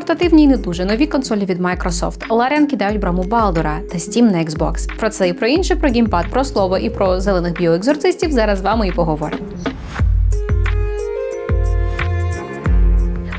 портативні і не дуже нові консолі від Microsoft. Ларіан кидають браму Балдора та Steam на Xbox. Про це і про інше, про геймпад, про слово і про зелених біоекзорцистів зараз з вами і поговоримо.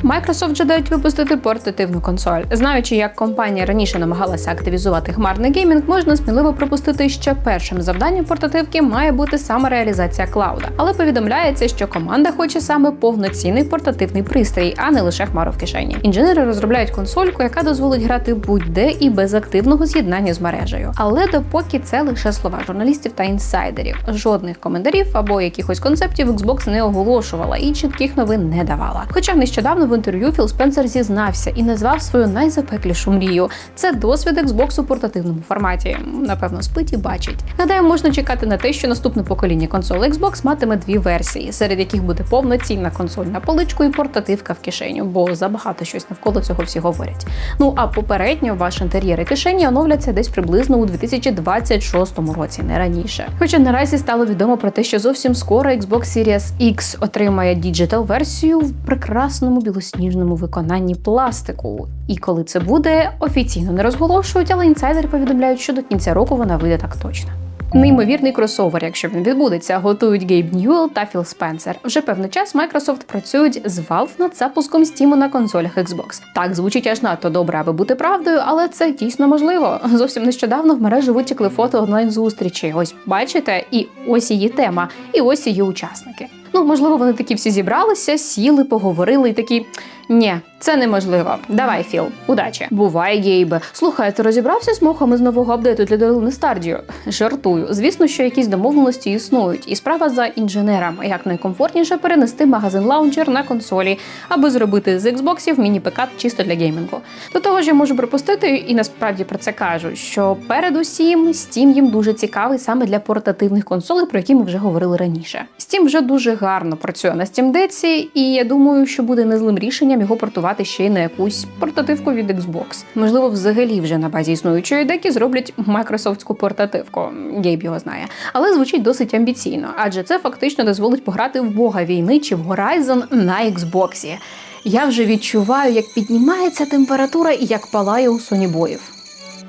Microsoft жадають випустити портативну консоль. Знаючи, як компанія раніше намагалася активізувати хмарний геймінг, можна сміливо припустити, що першим завданням портативки має бути саме реалізація клауда. Але повідомляється, що команда хоче саме повноцінний портативний пристрій, а не лише хмару в кишені. Інженери розробляють консольку, яка дозволить грати будь-де і без активного з'єднання з мережею. Але допоки це лише слова журналістів та інсайдерів, жодних коментарів або якихось концептів Xbox не оголошувала і чітких новин не давала. Хоча нещодавно в інтерв'ю Філ Спенсер зізнався і назвав свою найзапеклішу мрію. Це досвід Xbox у портативному форматі. Напевно, спить і бачить. Гадаю, можна чекати на те, що наступне покоління консолей Xbox матиме дві версії, серед яких буде повноцінна консоль на поличку і портативка в кишеню, бо забагато щось навколо цього всі говорять. Ну а попередньо ваш інтер'єр і кишені оновляться десь приблизно у 2026 році, не раніше. Хоча наразі стало відомо про те, що зовсім скоро Xbox Series X отримає діджитал версію в прекрасному білосніжному виконанні пластику. І коли це буде, офіційно не розголошують, але інсайдери повідомляють, що до кінця року вона вийде так точно. Неймовірний кросовер, якщо він відбудеться, готують Гейб Ньюел та Філ Спенсер. Вже певний час Microsoft працюють з Valve над запуском Steam на консолях Xbox. Так звучить аж надто добре, аби бути правдою, але це дійсно можливо. Зовсім нещодавно в мережу витікли фото онлайн зустрічі. Ось бачите, і ось її тема, і ось її учасники. Ну, можливо, вони такі всі зібралися, сіли, поговорили і такі. Ні, це неможливо. Давай, Філ, удачі. Бувай, Гейбе. Слухай, ти розібрався з мохами з нового апдейту для долини Стардію? Жартую. Звісно, що якісь домовленості існують, і справа за інженерами, як найкомфортніше перенести магазин лаунчер на консолі, аби зробити з Xboxів міні-пекап чисто для геймінгу. До того ж, я можу припустити, і насправді про це кажуть, що передусім Steam їм дуже цікавий саме для портативних консолей, про які ми вже говорили раніше. Steam вже дуже гарно працює на Steam Deck, і я думаю, що буде незлим рішенням його портувати ще й на якусь портативку від Xbox. Можливо, взагалі вже на базі існуючої деки зроблять майкрософтську портативку. Гейб його знає. Але звучить досить амбіційно, адже це фактично дозволить пограти в Бога війни чи в Horizon на Xbox. Я вже відчуваю, як піднімається температура і як палає у сонібоїв.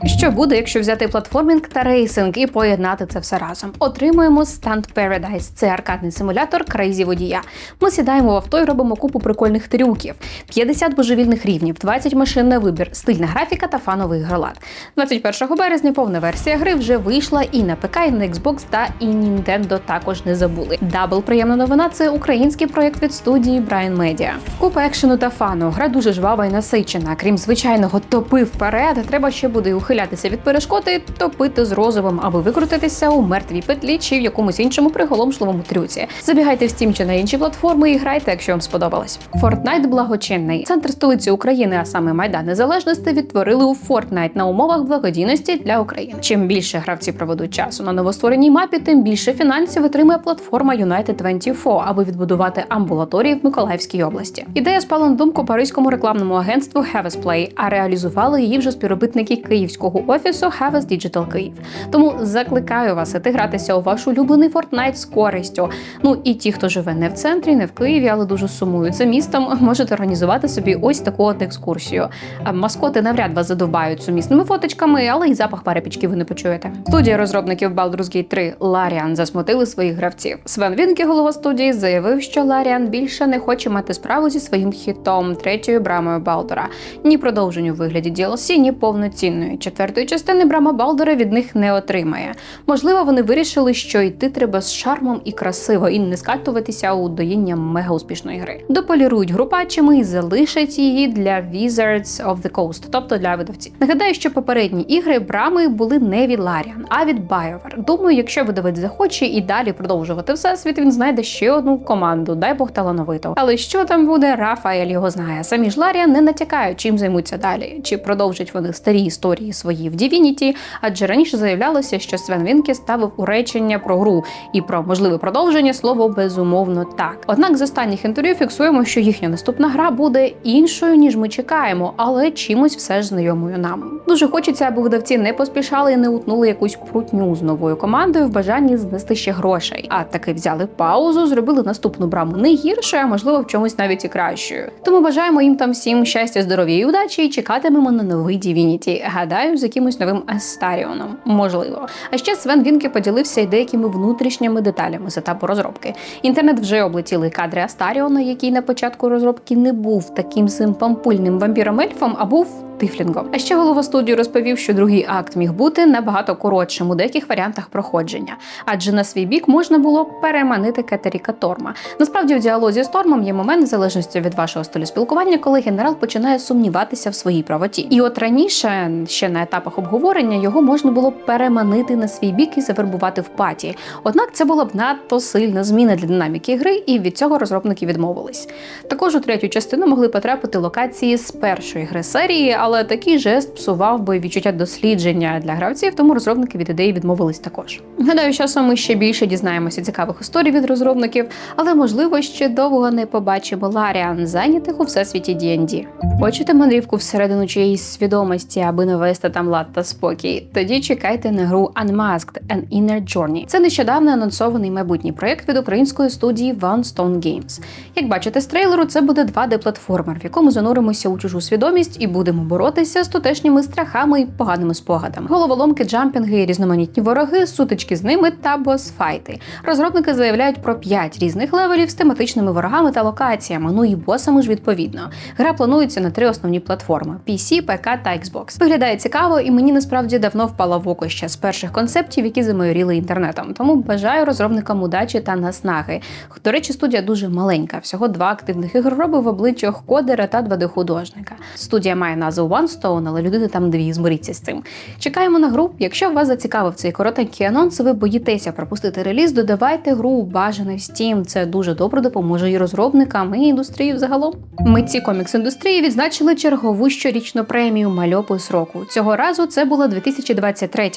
Що буде, якщо взяти платформінг та рейсинг і поєднати це все разом? Отримуємо Stunt Paradise. Це аркадний симулятор крейзі водія. Ми сідаємо в авто і робимо купу прикольних трюків, 50 божевільних рівнів, 20 машин на вибір, стильна графіка та фановий грилат. 21 березня повна версія гри вже вийшла і на ПК, і на Xbox та і Nintendo також не забули. Дабл приємна новина це український проєкт від студії Brian Media. Купа екшену та фану. Гра дуже жвава і насичена. Крім звичайного топи вперед, треба ще буде і ухилятися від перешкоди, топити з розовим, аби викрутитися у мертвій петлі чи в якомусь іншому приголомшливому трюці. Забігайте в Steam чи на інші платформи і грайте, якщо вам сподобалось. Fortnite благочинний центр столиці України, а саме Майдан Незалежності, відтворили у Fortnite на умовах благодійності для України. Чим більше гравці проведуть часу на новоствореній мапі, тим більше фінансів отримує платформа United 24, аби відбудувати амбулаторії в Миколаївській області. Ідея спала на думку паризькому рекламному агентству Havas Play, а реалізували її вже співробітники київського офісу Havas Digital Київ. Тому закликаю вас іти гратися у ваш улюблений Fortnite з користю. Ну і ті, хто живе не в центрі, не в Києві, але дуже сумують за містом, можете організувати собі ось таку от екскурсію. Маскоти навряд вас задовбають сумісними фоточками, але й запах перепічки ви не почуєте. Студія розробників Baldur's Gate 3 Larian засмутили своїх гравців. Свен Вінкі, голова студії, заявив, що Larian більше не хоче мати справу зі своїм хітом третьою брамою Балдора. Ні продовженню вигляді DLC, ні повноцінної четвертої частини брама Балдора від них не отримає. Можливо, вони вирішили, що йти треба з шармом і красиво, і не скатуватися у доїння мега успішної гри. Дополірують гру патчами і залишать її для Wizards of the Coast, тобто для видавців. Нагадаю, що попередні ігри брами були не від Larian, а від BioWare. Думаю, якщо видавець захоче і далі продовжувати всесвіт, він знайде ще одну команду, дай Бог талановито. Але що там буде, Рафаель його знає. Самі ж Larian не натякають, чим займуться далі, чи продовжать вони старі історії своїй в Divinity, адже раніше заявлялося, що Свен Вінке ставив у речення про гру і про можливе продовження слово безумовно так. Однак з останніх інтерв'ю фіксуємо, що їхня наступна гра буде іншою ніж ми чекаємо, але чимось все ж знайомою нам. Дуже хочеться, аби видавці не поспішали і не утнули якусь прутню з новою командою в бажанні знести ще грошей. А таки взяли паузу, зробили наступну браму не гіршою, а можливо в чомусь навіть і кращою. Тому бажаємо їм там всім щастя, здоров'я і удачі і чекатимемо на новий Divinity. Гадаю, з якимось новим Астаріоном. Можливо. А ще Свен Вінке поділився й деякими внутрішніми деталями з етапу розробки. Інтернет вже облетіли кадри Астаріона, який на початку розробки не був таким симпампульним вампіром-ельфом, а був тифлінгом. А ще голова студії розповів, що другий акт міг бути набагато коротшим у деяких варіантах проходження, адже на свій бік можна було переманити Кетеріка Торма. Насправді, в діалозі з Тормом є момент в залежності від вашого стилю спілкування, коли генерал починає сумніватися в своїй правоті. І от раніше, ще на етапах обговорення, його можна було переманити на свій бік і завербувати в паті. Однак це була б надто сильна зміна для динаміки гри, і від цього розробники відмовились. Також у третю частину могли потрапити локації з першої гри серії, але такий жест псував би відчуття дослідження для гравців, тому розробники від ідеї відмовились також. Гадаю, часом ми ще більше дізнаємося цікавих історій від розробників, але можливо ще довго не побачимо Ларіан, зайнятих у всесвіті D&D. Хочете мандрівку всередину чиєїсь свідомості, аби навести там лад та спокій? Тоді чекайте на гру Unmasked – An Inner Journey. Це нещодавно анонсований майбутній проєкт від української студії One Stone Games. Як бачите з трейлеру, це буде 2D-платформер, в якому зануримося у чужу свідомість і будемо боротися з тутешніми страхами і поганими спогадами. Головоломки, джампінги, різноманітні вороги, сутички з ними та босфайти. Розробники заявляють про 5 різних левелів з тематичними ворогами та локаціями. Ну і босами ж відповідно. Гра планується на три основні платформи: PC, ПК та Xbox. Виглядає цікаво, і мені насправді давно впала в око ще з перших концептів, які замайоріли інтернетом. Тому бажаю розробникам удачі та наснаги. До речі, студія дуже маленька. Всього два активних ігророби в обличчях кодера та 2D-художника. Студія має назву OneStone, але людини там дві змиріться з цим. Чекаємо на гру. Якщо вас зацікавив цей коротенький анонс, ви боїтеся пропустити реліз, додавайте гру у бажаний Steam. Це дуже добре допоможе і розробникам, і індустрії взагалом. Митці комікс індустрії відзначили чергову щорічну премію Мальопис року. Цього разу це була 2023,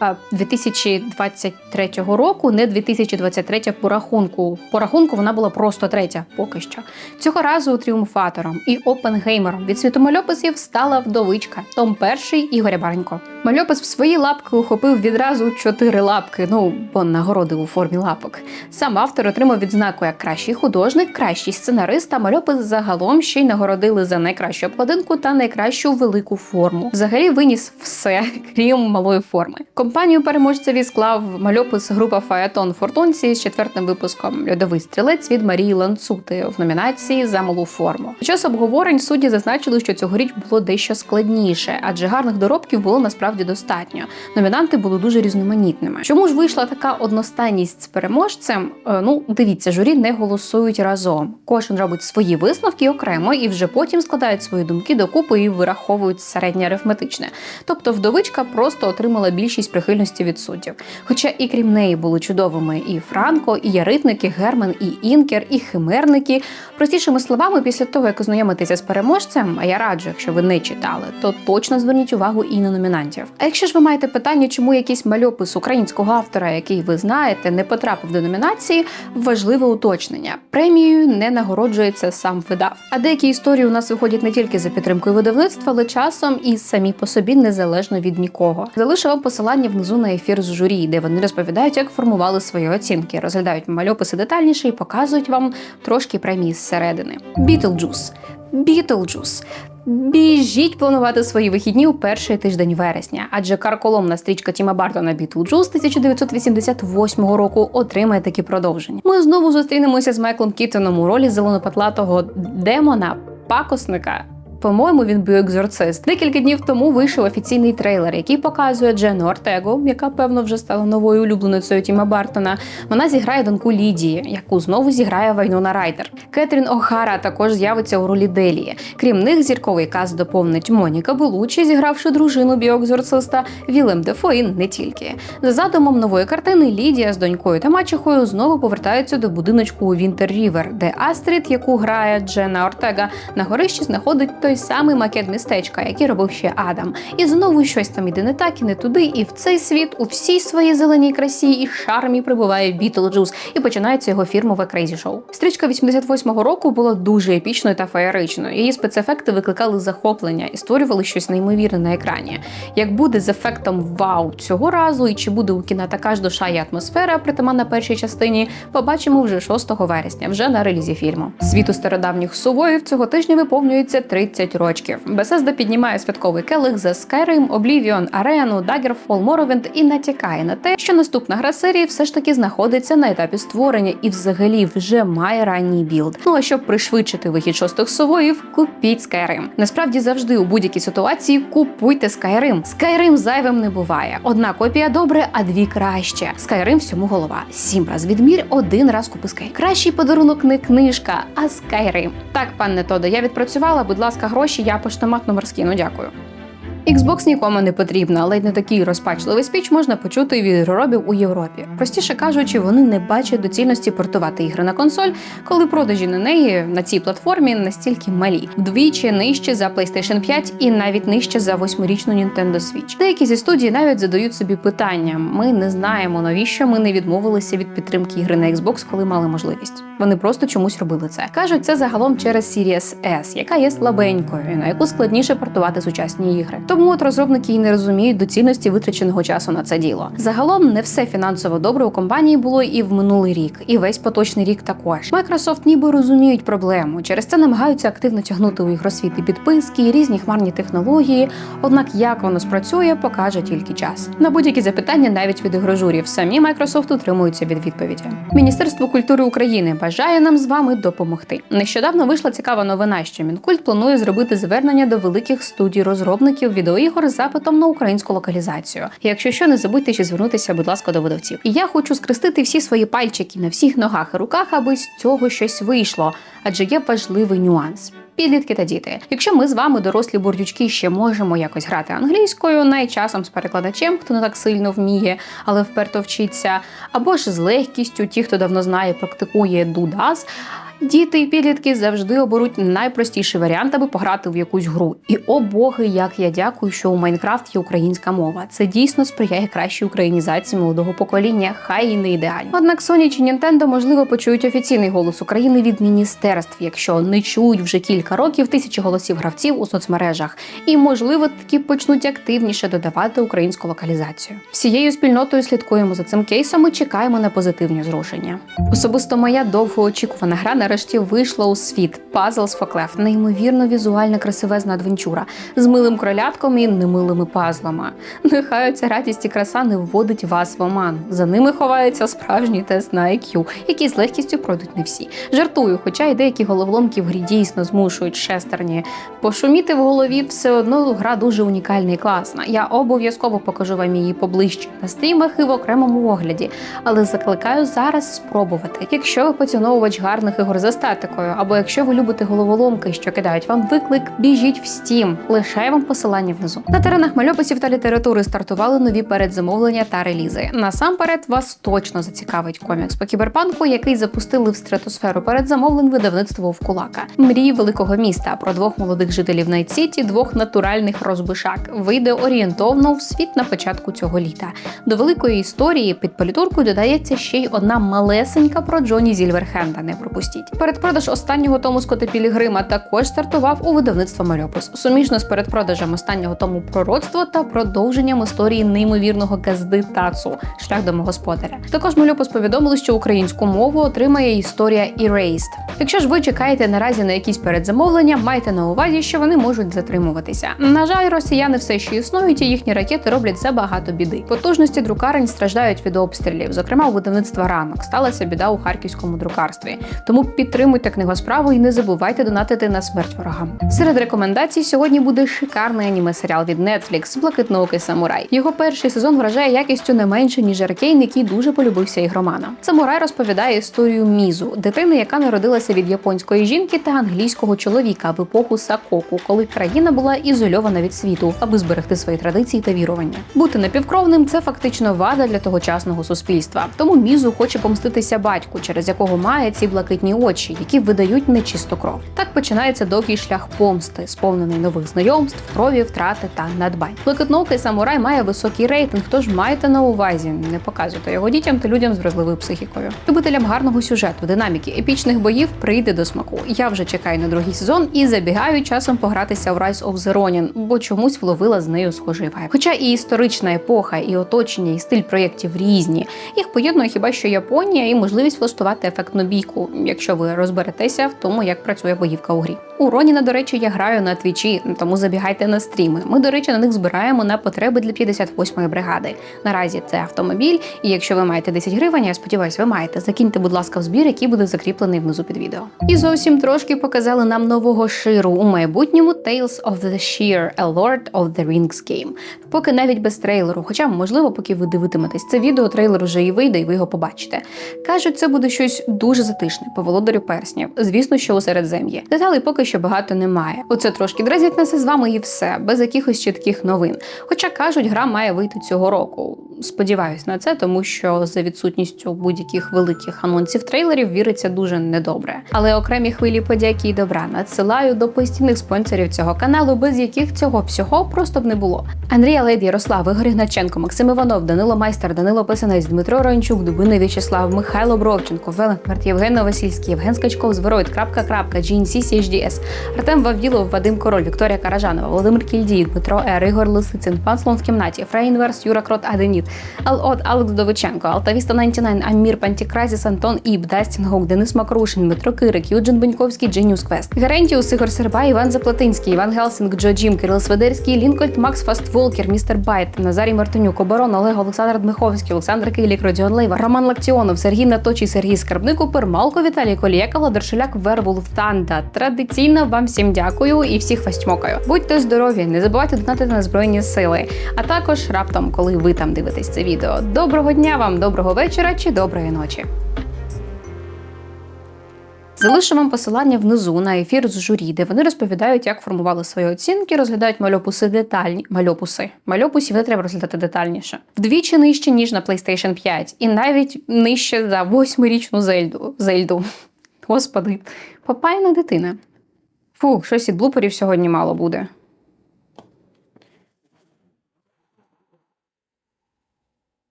а 2023 року, не 2023 по рахунку. По рахунку вона була просто третя, поки що. Цього разу тріумфатором і опенгеймером від світу мальописів стала вдовичка Том Перший Ігоря Баренько. Мальопис в свої лапки ухопив відразу чотири лапки, ну бо нагороди у формі лапок. Сам автор отримав відзнаку як кращий художник, кращий сценарист, а мальопис загалом ще й нагородили за найкращу обкладинку та найкращу велику форму. Взагалі виніс все, крім малої форми. Компанію переможцеві склав мальопис група Фаетон Фортунці з четвертим випуском Льодовий стрілець від Марії Ланцути в номінації за малу форму. Під час обговорень судді зазначили, що цьогоріч було дещо складніше, адже гарних доробків було насправді достатньо. Номінанти були дуже різноманітними. Чому ж вийшла така одностайність з переможцем? Е, Ну, дивіться, журі не голосують разом. Кожен робить свої висновки окремо і вже потім складають свої думки докупи і вираховують середнє арифметичне. Тобто вдовичка просто отримала більшість прихильності від суддів. Хоча і крім неї були чудовими і Франко, і Яритники, Герман, і Інкер, і Химерники. Простішими словами, після того як ознайомитися з переможцем, а я раджу, якщо ви не читали, то точно зверніть увагу і на номінантів. А якщо ж ви маєте питання, чому якийсь мальопис українського автора, який ви знаєте, не потрапив до номінації, важливе уточнення. Премією не нагороджується сам видав. А деякі історії у нас виходять не тільки за підтримкою видавництва, але часом і самі по собі незалежно від нікого. Залишу вам посилання внизу на ефір з журі, де вони розповідають, як формували свої оцінки, розглядають мальописи детальніше і показують вам трошки премії зсередини. Бітлджус. Бітлджус. Біжіть планувати свої вихідні у перший тиждень вересня, адже карколомна стрічка Тіма Бартона Бітлджус 1988 року отримає такі продовження. Ми знову зустрінемося з Майклом Кіттоном у ролі зеленопатлатого демона, пакосника. По-моєму, він був екзорцист. Декілька днів тому вийшов офіційний трейлер, який показує Джену Ортегу, яка певно вже стала новою улюбленицею Тіма Бартона. Вона зіграє доньку Лідії, яку знову зіграє Вайнона Райдер. Кетрін О'Хара також з'явиться у ролі Делії. Крім них, зірковий каст доповнить Моніка Белучі, зігравши дружину біоекзорциста, Вілем Дефо і не тільки. За задумом нової картини Лідія з донькою та мачехою знову повертаються до будиночку у Вінтер Рівер, де Астрід, яку грає Джена Ортега, на горищі знаходить той самий макет містечка, який робив ще Адам. І знову щось там іде не так і не туди. І в цей світ у всій своїй зеленій красі і шармі прибуває Бітлджус і починається його фірмове крейзі шоу. Стрічка 88-го року була дуже епічною та феєричною. Її спецефекти викликали захоплення і створювали щось неймовірне на екрані. Як буде з ефектом вау цього разу, і чи буде у кіна така ж душа і атмосфера, притаманна першій частині, побачимо вже 6 вересня, вже на релізі фільму. Світу стародавніх сувоїв цього тижня виповнюється 30 років. Bethesda піднімає святковий келих за Skyrim, Oblivion, Арену, Daggerfall, Morrowind і натякає на те, що наступна гра серії все ж таки знаходиться на етапі створення і взагалі вже має ранній білд. Ну а щоб пришвидшити вихід шостих сувоїв, купіть Skyrim. Насправді завжди у будь-якій ситуації купуйте Skyrim. Skyrim зайвим не буває. Одна копія добре, а дві краще. Skyrim всьому голова. Сім раз відмір, один раз купи Skyrim. Кращий подарунок не книжка, а Skyrim. Так, пане Тодо, я відпрацювала. Будь ласка, гроші, я поштомат номер скину. Дякую. Xbox нікому не потрібна, й не такий розпачливий спіч можна почути від ігроробів у Європі. Простіше кажучи, вони не бачать доцільності портувати ігри на консоль, коли продажі на неї на цій платформі настільки малі, вдвічі нижче за PlayStation 5 і навіть нижче за восьмирічну Nintendo Switch. Деякі зі студій навіть задають собі питання: ми не знаємо, навіщо ми не відмовилися від підтримки ігри на Xbox, коли мали можливість. Вони просто чомусь робили це. кажуть, це загалом через Series S, яка є слабенькою, на яку складніше портувати сучасні ігри. Тому от розробники і не розуміють доцільності витраченого часу на це діло. Загалом не все фінансово добре у компанії було і в минулий рік, і весь поточний рік також. Microsoft ніби розуміють проблему. Через це намагаються активно тягнути у ігросвіт і підписки, різні хмарні технології. Однак як воно спрацює, покаже тільки час. На будь-які запитання, навіть від ігрожурів, самі Microsoft утримуються від відповіді. Міністерство культури України бажає нам з вами допомогти. Нещодавно вийшла цікава новина, що Мінкульт планує зробити звернення до великих студій розробників відеоігор з запитом на українську локалізацію. Якщо що, не забудьте ще звернутися, будь ласка, до видавців. І я хочу скрестити всі свої пальчики на всіх ногах і руках, аби з цього щось вийшло, адже є важливий нюанс. Підлітки та діти. Якщо ми з вами, дорослі бурдючки, ще можемо якось грати англійською, найчасом з перекладачем, хто не так сильно вміє, але вперто вчиться, або ж з легкістю, ті, хто давно знає, практикує дудас. Діти і підлітки завжди оберуть найпростіший варіант, аби пограти в якусь гру. І о боги, як я дякую, що у Майнкрафт є українська мова. Це дійсно сприяє кращій українізації молодого покоління, хай і не ідеально. Однак Sony чи Nintendo, можливо, почують офіційний голос України від міністерств, якщо не чують вже кілька років тисячі голосів гравців у соцмережах, і можливо таки почнуть активніше додавати українську локалізацію. Всією спільнотою слідкуємо за цим кейсом і чекаємо на позитивні зрушення. Особисто моя довгоочікувана гра нарешті вийшла у світ. Puzzles for Clef – неймовірно візуальна красивезна адвенчура з милим кролятком і немилими пазлами. Нехай ця радість і краса не вводить вас в оман. За ними ховається справжній тест на IQ, який з легкістю пройдуть не всі. Жартую, хоча й деякі головоломки в грі дійсно змушують шестерні. Пошуміти в голові все одно гра дуже унікальна і класна. Я обов'язково покажу вам її поближче на стрімах і в окремому огляді, але закликаю зараз спробувати. Якщо ви поціновувач гарних ігор за статикою, або якщо ви любите головоломки, що кидають вам виклик, біжіть в Steam. Лишаю вам посилання внизу. На теренах мальописів та літератури стартували нові передзамовлення та релізи. Насамперед вас точно зацікавить комікс по кіберпанку, який запустили в стратосферу передзамовлень видавництво Вкулака. Мрії великого міста про двох молодих жителів Найт-Сіті, двох натуральних розбишак. Вийде орієнтовно в світ на початку цього літа. До великої історії під політуркою додається ще й одна малесенька про Джоні Зільверхенда. Не пропустіть. Передпродаж останнього тому Скотта Пілігрима також стартував у видавництво Мальопис. Суміжно з передпродажем останнього тому пророцтво та продовженням історії неймовірного газди Тацу шлях домогосподаря. Також Мальопис повідомили, що українську мову отримає історія Erased. Якщо ж ви чекаєте наразі на якісь передзамовлення, майте на увазі, що вони можуть затримуватися. На жаль, росіяни все ще існують, і їхні ракети роблять забагато біди. Потужності друкарень страждають від обстрілів. Зокрема, у видавництва ранок сталася біда у харківському друкарстві. Тому підтримуйте книгосправу і не забувайте донатити на смерть ворогам. Серед рекомендацій сьогодні буде шикарний аніме серіал від Netflix Блакитноокий самурай. Його перший сезон вражає якістю не менше ніж Аркейн, який дуже полюбився ігроманам. Самурай розповідає історію Мізу, дитини, яка народилася від японської жінки та англійського чоловіка в епоху Сакоку, коли країна була ізольована від світу, аби зберегти свої традиції та вірування. Бути напівкровним це фактично вада для тогочасного суспільства. Тому Мізу хоче помститися батьку, через якого має ці блакитні очі, які видають нечисту кров. Так починається довгий шлях помсти, сповнений нових знайомств, крові, втрати та надбань. Блакитноокий самурай має високий рейтинг, тож майте на увазі, не показуйте його дітям та людям з вразливою психікою. Любителям гарного сюжету, динаміки, епічних боїв прийде до смаку. Я вже чекаю на другий сезон і забігаю часом погратися в Rise of the Ronin, бо чомусь вловила з нею схожий вайб. Хоча і історична епоха, і оточення, і стиль проєктів різні. Їх поєднує хіба що Японія і можливість влаштувати ефектну бійку, якщо ви розберетеся в тому, як працює боївка у грі. У Роніна, до речі, я граю на твічі, тому забігайте на стріми. Ми, до речі, на них збираємо на потреби для 58-ї бригади. Наразі це автомобіль, і якщо ви маєте 10 гривень, я сподіваюся, ви маєте. Закиньте, будь ласка, в збір, який буде закріплений внизу під відео. І зовсім трошки показали нам нового ширу у майбутньому Tales of the Sheer, A Lord of the Rings Game. Поки навіть без трейлеру, хоча, можливо, поки ви дивитиметесь це відео, трейлер вже і вийде, і ви його побачите. Кажуть, це буде щось дуже затишне по володарю перснів. Звісно, що у середзем'ї. Деталей поки що багато немає. Оце трошки дразять нас з вами і все, без якихось чітких новин. Хоча кажуть, гра має вийти цього року. Сподіваюсь на це, тому що за відсутністю будь-яких великих анонсів трейлерів віриться дуже недобре. Але окремі хвилі подяки і добра надсилаю до постійних спонсорів цього каналу, без яких цього всього просто б не було. Андрій Лейд, Ярослав, Ігор Ігначенко, Максим Іванов, Данило Майстер, Данило Писанець, Дмитро Рончук, Дубиний В'ячеслав, Михайло Бровченко, Веленкмерт, Євген Новосільський, Євген Скачков, Звероїд, крапка, крапка, GNC, CHDS, Артем Вавділов, Вадим Король, Вікторія Каражанова, Володимир Кільдій, Дмитро Ер, Ігор Лисицин, Пан Слон в кімнаті, Фрей Інверс, Юра Крот Аденіт, Ал-От, Алекс Довиченко, Алтавіста 99, Амір Пантікразіс, Антон Іб, Дастін Гук, Денис Макрушин, Дмитро Кирик, Юджин Беньковський, Дженіус Квест, Гарентіус, Ігор Серба, Іван Заплатинський, Іван Гелсінг, Джо Джім, Кирил Сведерський, Лінкольд, Макс Фастволкер, Містер Байт, Назарій Мартинюк, Оборон, Олег Олександр Дмиховський, Олександр Килік, Родіон Лейва, Роман Лактіонов, Сергій Наточий, Сергій Скарбник, Упер, Малко, Віталій Колієка, Владаршеляк, Вервулф Танда. Традиційно вам всім дякую і всіх вас тьмокаю. Будьте здорові, не забувайте донатити на збройні сили. А також раптом, коли ви там дивитесь це відео. Доброго дня вам, доброго вечора чи доброї ночі. Залишу вам посилання внизу на ефір з журі, де вони розповідають, як формували свої оцінки, розглядають мальопуси детальні. Мальопуси. Мальопусів не треба розглядати детальніше. Вдвічі нижче, ніж на PlayStation 5, і навіть нижче за восьмирічну Зельду. Зельду. Господи, попайна дитина. Фу, щось від блуперів сьогодні мало буде.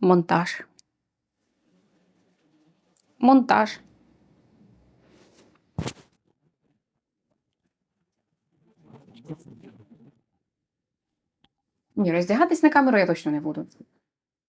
Монтаж. Монтаж. Ні, роздягатись на камеру я точно не буду.